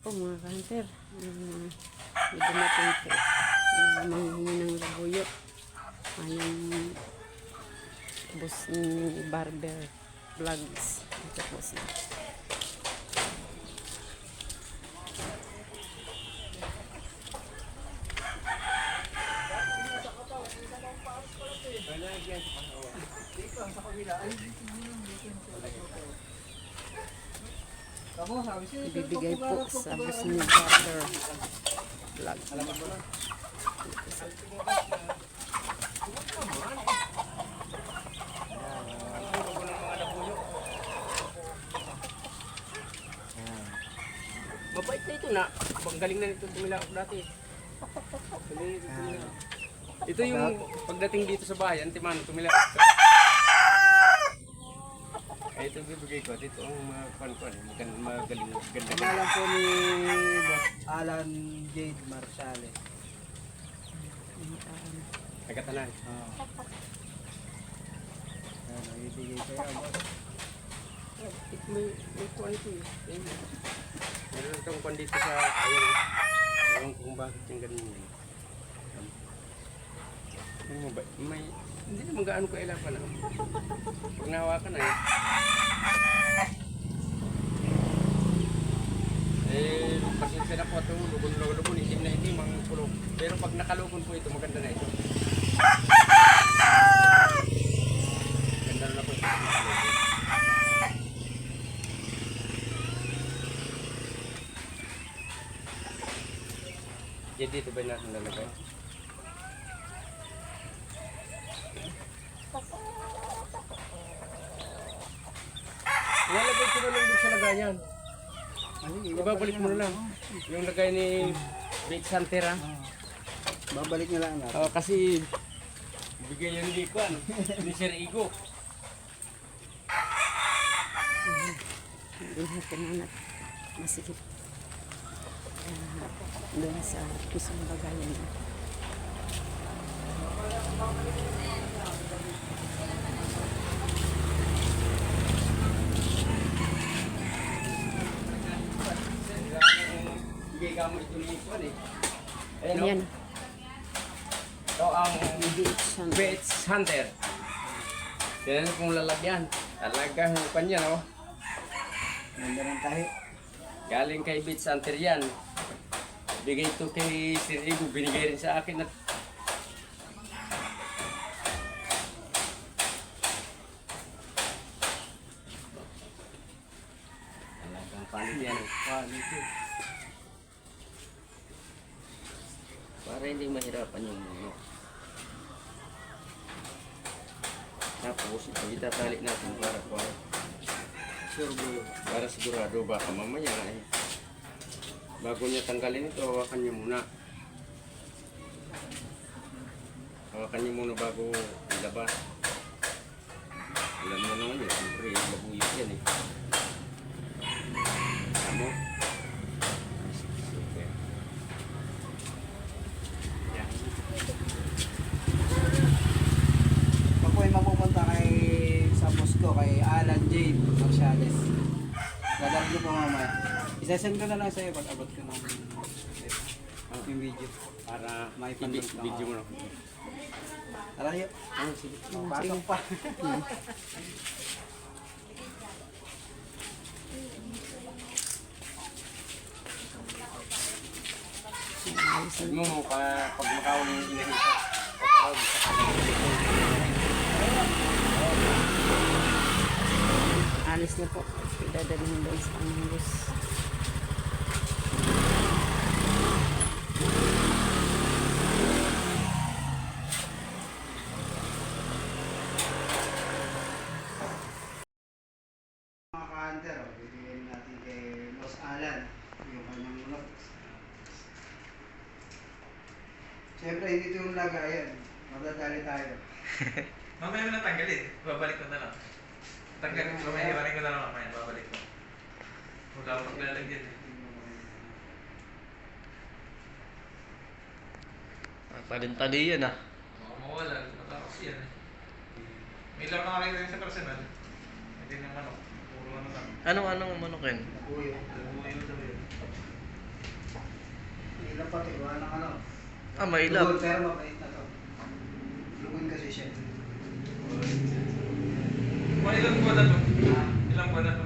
po mga kanter. Uh, dumating po. Uh, manghingi ng labuyo. Ayong boss ni Barber Vlogs. Ito po siya. Ibibigay po sa boss ni Barber Vlog. Mabait na ito na. Ang galing na nito dati. Galing nito tumilak. Ito yung pagdating dito sa bayan, Timano, tumilak. Eh, ito bibigay ko. Dito ang mga kwan-kwan. Magaling, ganda. Pangalan po ni Boss Alan Jade Marshales. Nagkatanan. Oo. Ano, ibigay ko yan. boss. May, may kwan ito eh. Meron itong kwan dito sa, ayun. Ewan ko kung bakit yung ganun yun. Ano mo ba? May, hindi naman gaano ko ilapan ah. Pag nahawakan na eh. Eh, pasensya na po ito, lubon-lubon, itim na itim ang kulog. Pero pag nakalubon po ito, maganda na ito. Ganda na po. Yan dito ba ko na lang doon sa lagayan. Ibabalik mo na lang. Yung lagay ni Big Santera. Babalik na lang natin. Oh, kasi bigay yan ni Kwan, ni Sir Igo. Natin na masikip. Uh, doon sa pisong bagayan. Bigay ka mo ito ni Kwan eh. Ayan, Ayan. Ayan. Ito ang Beach Hunter. Bates Hunter. Yan kung lalagyan. Talagang kanya no. Ganda ng tahi. Galing kay Bates Hunter yan. Bigay ito kay Sir Igo. Binigay rin sa akin at Talagang palit yan. eh. Quality. Para hindi mahirapan yung ano. Tapos ito itatali natin para Sure bro. para sigurado baka mamaya eh. Bago niya tanggalin ito, hawakan niya muna. Hawakan niya muna bago ilabas. Alam mo naman yun, siyempre, mabuyot yan eh. Tamo? Super. Yan. Pag po ay mapupunta kay sa Moscow, kay Alan Marshales. Dadal ko po mamaya. Isasend ko na lang sa'yo pag abot ko ng yung video. Para May pandog na video mo na. Tara yun. Ah, sige. Pasok pa. Sabi mo, pa, pag makawal yung inahita. Alis na po. Dadalhin doon sa Angus. Mga ka-hunter, oh, bibigyan natin kay Boss Alan yung kanyang mulot. Siyempre, hindi ito yung lagayan. Madadali tayo. Mamaya mo na tanggalin. Babalik ko na lang. Tanggal, mamaya hiwarin ko na lang mamaya. Babalik ko. Wala akong paglalagyan eh. Talin-tali yan ah. Baka mawala. Matapos yan eh. May lang nakakita rin sa personal. Hindi ng manok. Puro ano lang. Anong anong manok yan? Uy, Labuyo daw yun. Ilan pati, wala nang ano. Ah, mailap. Pero mabait na to. Lugod kasi siya. Ilang buwan na to? Ilang buwan na to?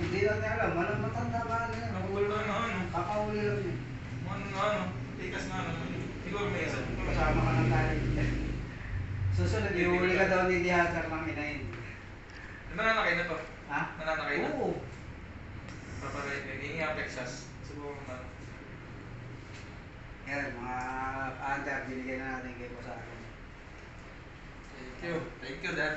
Hindi lang niya alam, walang matanda ba nila. Nakahuli na ano, ano? Kakahuli lang niya. Ano nga ano? Tikas nga ano? Siguro may isa. Kasama ka ng tayo. Susunod, ihuli ka daw ni Dihatar ng inayin. Nananakay na to. Ha? Nananakay na. Oo. Paparay, nga Texas. Siguro naman. Yan, mga under, binigyan na natin kay Boss. Thank you. Thank you, Dad.